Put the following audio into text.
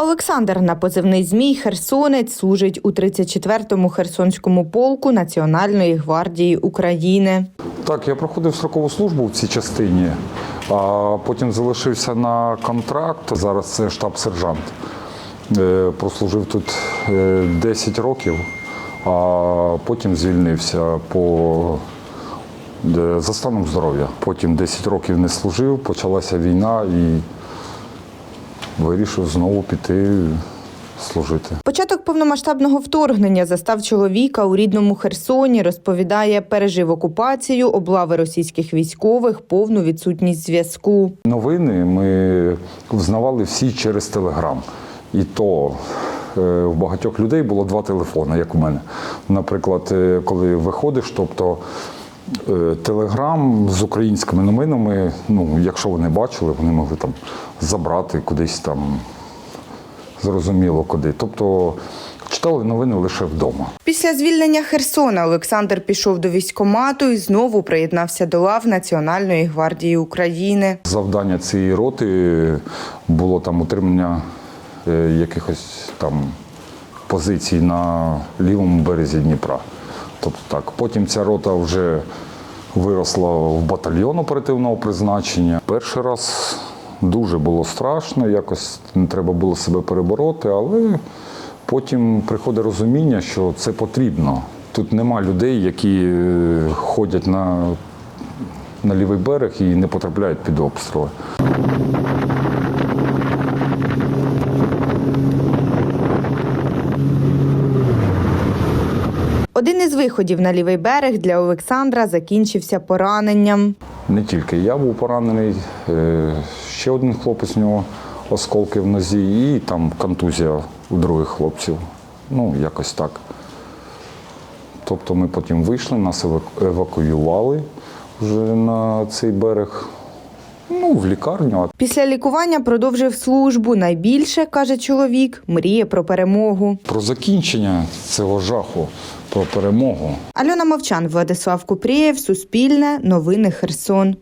Олександр на позивний змій Херсонець служить у 34-му Херсонському полку Національної гвардії України. Так, я проходив строкову службу в цій частині, а потім залишився на контракт. Зараз це штаб-сержант. Е, Прослужив тут е, 10 років, а потім звільнився по е, за станом здоров'я. Потім 10 років не служив, почалася війна і вирішив знову піти служити. Початок повномасштабного вторгнення застав чоловіка у рідному Херсоні. Розповідає, пережив окупацію, облави російських військових, повну відсутність зв'язку. Новини ми взнавали всі через телеграм. І то е, в багатьох людей було два телефони, як у мене. Наприклад, е, коли виходиш, тобто телеграм з українськими новинами, ну, якщо вони бачили, вони могли там забрати кудись там, зрозуміло куди. Тобто читали новини лише вдома. Після звільнення Херсона Олександр пішов до військкомату і знову приєднався до лав Національної гвардії України. Завдання цієї роти було там утримання е, якихось там позицій на лівому березі Дніпра. Тобто так. Потім ця рота вже виросла в батальйон оперативного призначення. Перший раз дуже було страшно, якось не треба було себе перебороти, але потім приходить розуміння, що це потрібно. Тут нема людей, які е, ходять на на лівий берег і не потрапляють під обстріли. Один із виходів на лівий берег для Олександра закінчився пораненням. Не тільки я був поранений, е, ще один хлопець у нього осколки в нозі, і там контузія у других хлопців. Ну, якось так. Тобто ми потім вийшли, нас евакуювали вже на цей берег, ну, в лікарню. Після лікування продовжив службу. Найбільше каже чоловік, мріє про перемогу. Про закінчення цього жаху, про перемогу. Альона Мовчан, Владислав Купрієв, Суспільне, Новини Херсон.